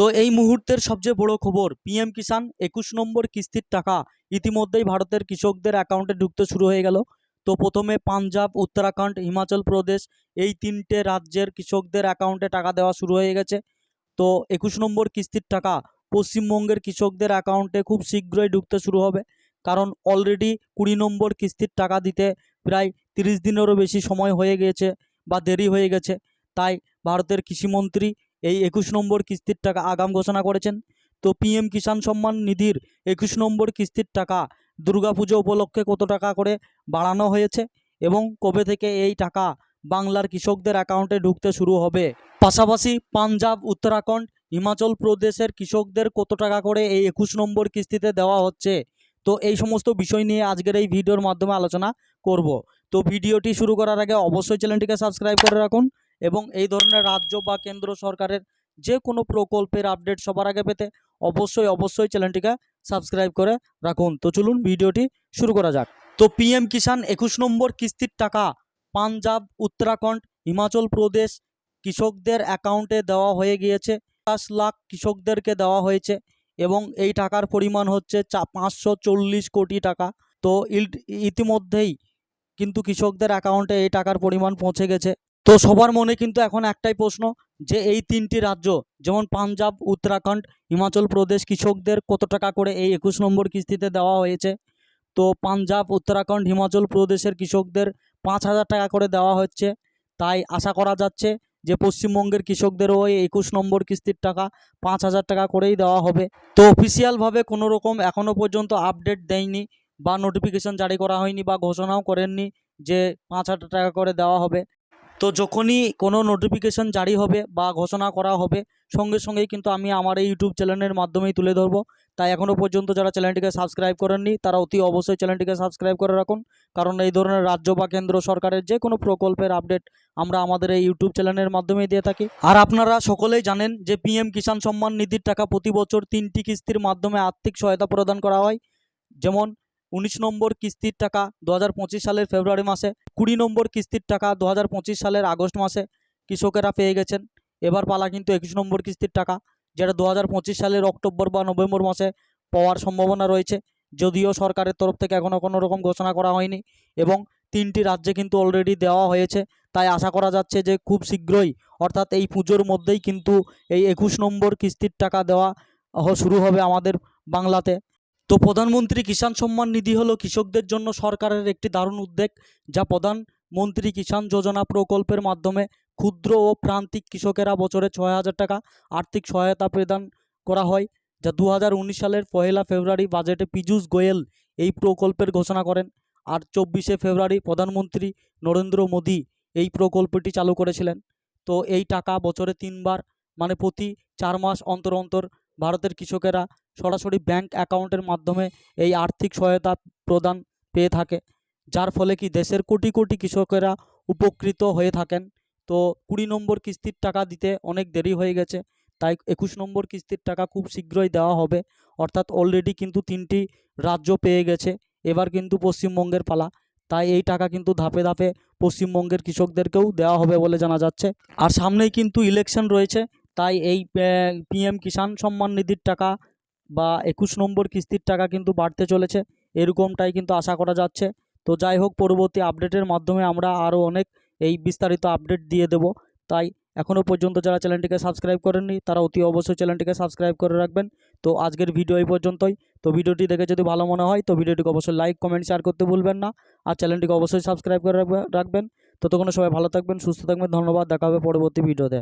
তো এই মুহূর্তের সবচেয়ে বড় খবর, পিএম কিষাণ একুশ নম্বর কিস্তির টাকা ইতিমধ্যেই ভারতের কৃষকদের অ্যাকাউন্টে ঢুকতে শুরু হয়ে গেল। তো প্রথমে পাঞ্জাব, উত্তরাখণ্ড, হিমাচল প্রদেশ এই তিনটে রাজ্যের কৃষকদের অ্যাকাউন্টে টাকা দেওয়া শুরু হয়ে গেছে। তো একুশ নম্বর কিস্তির টাকা পশ্চিমবঙ্গের কৃষকদের অ্যাকাউন্টে খুব শীঘ্রই ঢুকতে শুরু হবে। কারণ অলরেডি কুড়ি নম্বর কিস্তির টাকা দিতে প্রায় তিরিশ দিনেরও বেশি সময় হয়ে গিয়েছে বা দেরি হয়ে গেছে। তাই ভারতের কৃষিমন্ত্রী এই একুশ নম্বর কিস্তির টাকা আগাম ঘোষণা করেছেন। তো পিএম কিষাণ সম্মান নিধির একুশ নম্বর কিস্তির টাকা দুর্গাপুজো উপলক্ষে কত টাকা করে বাড়ানো হয়েছে এবং কবে থেকে এই টাকা বাংলার কৃষকদের অ্যাকাউন্টে ঢুকতে শুরু হবে? পাশাপাশি পাঞ্জাব, উত্তরাখণ্ড, হিমাচল প্রদেশের কৃষকদের কত টাকা করে এই একুশ নম্বর কিস্তিতে দেওয়া হচ্ছে? তো এই সমস্ত বিষয় নিয়ে আজকের এই ভিডিওর মাধ্যমে আলোচনা করব। তো ভিডিওটি শুরু করার আগে অবশ্যই চ্যানেলটিকে সাবস্ক্রাইব করে রাখুন। এবং এই ধরনের রাজ্য বা কেন্দ্র সরকারের যে কোনো প্রকল্পের আপডেট সবার আগে পেতে অবশ্যই অবশ্যই চ্যানেলটিকে সাবস্ক্রাইব করে রাখুন। তো চলুন, ভিডিওটি শুরু করা যাক। তো পিএম কিষাণ একুশ নম্বর কিস্তির টাকা পাঞ্জাব, উত্তরাখণ্ড, হিমাচল প্রদেশ কৃষকদের অ্যাকাউন্টে দেওয়া হয়ে গিয়েছে। পাঁচ লাখ কৃষকদেরকে দেওয়া হয়েছে এবং এই টাকার পরিমাণ হচ্ছে চা, পাঁচশো চল্লিশ কোটি টাকা। তো ইতিমধ্যেই কিন্তু কৃষকদের অ্যাকাউন্টে এই টাকার পরিমাণ পৌঁছে গেছে। তো সবার মনে কিন্তু এখন একটাই প্রশ্ন যে এই তিনটি রাজ্য, যেমন পাঞ্জাব, উত্তরাখণ্ড, হিমাচল প্রদেশ, কৃষকদের কত টাকা করে এই একুশ নম্বর কিস্তিতে দেওয়া হয়েছে? তো পাঞ্জাব, উত্তরাখণ্ড, হিমাচল প্রদেশের কৃষকদের পাঁচ হাজার টাকা করে দেওয়া হচ্ছে। তাই আশা করা যাচ্ছে যে পশ্চিমবঙ্গের কৃষকদেরও ওই একুশ নম্বর কিস্তির টাকা পাঁচ হাজার টাকা করেই দেওয়া হবে। তো অফিসিয়ালভাবে কোনো রকম এখনও পর্যন্ত আপডেট দেয়নি বা নোটিফিকেশন জারি করা হয়নি বা ঘোষণাও করেননি যে পাঁচ হাজার টাকা করে দেওয়া হবে। তো যখনই কোনো নোটিফিকেশন জারি হবে বা ঘোষণা করা হবে, সঙ্গে সঙ্গেই কিন্তু আমি আমার এই ইউটিউব চ্যানেলের মাধ্যমেই তুলে ধরবো। তাই এখনও পর্যন্ত যারা চ্যানেলটিকে সাবস্ক্রাইব করেননি, তারা অতি অবশ্যই চ্যানেলটিকে সাবস্ক্রাইব করে রাখুন। কারণ এই ধরনের রাজ্য বা কেন্দ্র সরকারের যে কোনো প্রকল্পের আপডেট আমরা আমাদের এই ইউটিউব চ্যানেলের মাধ্যমেই দিয়ে থাকি। আর আপনারা সকলেই জানেন যে পিএম কিষাণ সম্মান নিধির টাকা প্রতি বছর তিনটি কিস্তির মাধ্যমে আর্থিক সহায়তা প্রদান করা হয়। যেমন উনিশ নম্বর কিস্তির টাকা দু হাজার পঁচিশ সালের ফেব্রুয়ারি মাসে, কুড়ি নম্বর কিস্তির টাকা দু হাজার পঁচিশ সালের আগস্ট মাসে কৃষকেরা পেয়ে গেছেন। এবার পালা কিন্তু একুশ নম্বর কিস্তির টাকা, যেটা দু হাজার পঁচিশ সালের অক্টোবর বা নভেম্বর মাসে পাওয়ার সম্ভাবনা রয়েছে। যদিও সরকারের তরফ থেকে এখনও কোনো রকম ঘোষণা করা হয়নি এবং তিনটি রাজ্যে কিন্তু অলরেডি দেওয়া হয়েছে। তাই আশা করা যাচ্ছে যে খুব শীঘ্রই, অর্থাৎ এই পুজোর মধ্যেই কিন্তু এই একুশ নম্বর কিস্তির টাকা দেওয়া শুরু হবে আমাদের বাংলাতে। তো প্রধানমন্ত্রী কিষাণ সম্মান নিধি হলো কৃষকদের জন্য সরকারের একটি দারুণ উদ্যোগ, যা প্রধানমন্ত্রী কিষাণ যোজনা প্রকল্পের মাধ্যমে ক্ষুদ্র ও প্রান্তিক কৃষকেরা বছরে ছয় হাজার টাকা আর্থিক সহায়তা প্রদান করা হয়, যা দু হাজার উনিশ সালের পহেলা ফেব্রুয়ারি বাজেটে পীযূষ গোয়েল এই প্রকল্পের ঘোষণা করেন। আর চব্বিশে ফেব্রুয়ারি প্রধানমন্ত্রী নরেন্দ্র মোদী এই প্রকল্পটি চালু করেছিলেন। তো এই টাকা বছরে তিনবার মানে প্রতি চার মাস অন্তর অন্তর ভারতের কৃষকেরা সরাসরি ব্যাংক অ্যাকাউন্টের মাধ্যমে এই আর্থিক সহায়তা প্রদান পেয়ে থাকে, যার ফলে কি দেশের কোটি কোটি কৃষকেরা উপকৃত হয়ে থাকেন। তো কুড়ি নম্বর কিস্তির টাকা দিতে অনেক দেরি হয়ে গেছে, তাই একুশ নম্বর কিস্তির টাকা খুব শীঘ্রই দেওয়া হবে। অর্থাৎ অলরেডি কিন্তু তিনটি রাজ্য পেয়ে গেছে, এবার কিন্তু পশ্চিমবঙ্গের পালা। তাই এই টাকা কিন্তু ধাপে ধাপে পশ্চিমবঙ্গের কৃষকদেরকেও দেওয়া হবে বলে জানা যাচ্ছে। আর সামনেই কিন্তু ইলেকশন রয়েছে, তাই এই পিএম কিষাণ সম্মান নিধির টাকা বা একুশ নম্বর কিস্তির টাকা কিন্তু বাড়তে চলেছে। এরকমটাই কিন্তু আশা করা যাচ্ছে। তো যাই হোক, পরবর্তী আপডেটের মাধ্যমে আমরা আরও অনেক এই বিস্তারিত আপডেট দিয়ে দেব। তাই এখনও পর্যন্ত যারা চ্যানেলটিকে সাবস্ক্রাইব করেননি, তারা অতি অবশ্যই চ্যানেলটিকে সাবস্ক্রাইব করে রাখবেন। তো আজকের ভিডিও এই পর্যন্তই। তো ভিডিওটি দেখে যদি ভালো মনে হয়, তো ভিডিওটিকে অবশ্যই লাইক, কমেন্ট, শেয়ার করতে ভুলবেন না। আর চ্যানেলটিকে অবশ্যই সাবস্ক্রাইব করে রাখবেন। ততক্ষণে সবাই ভালো থাকবেন, সুস্থ থাকবেন। ধন্যবাদ, দেখা হবে পরবর্তী ভিডিওতে।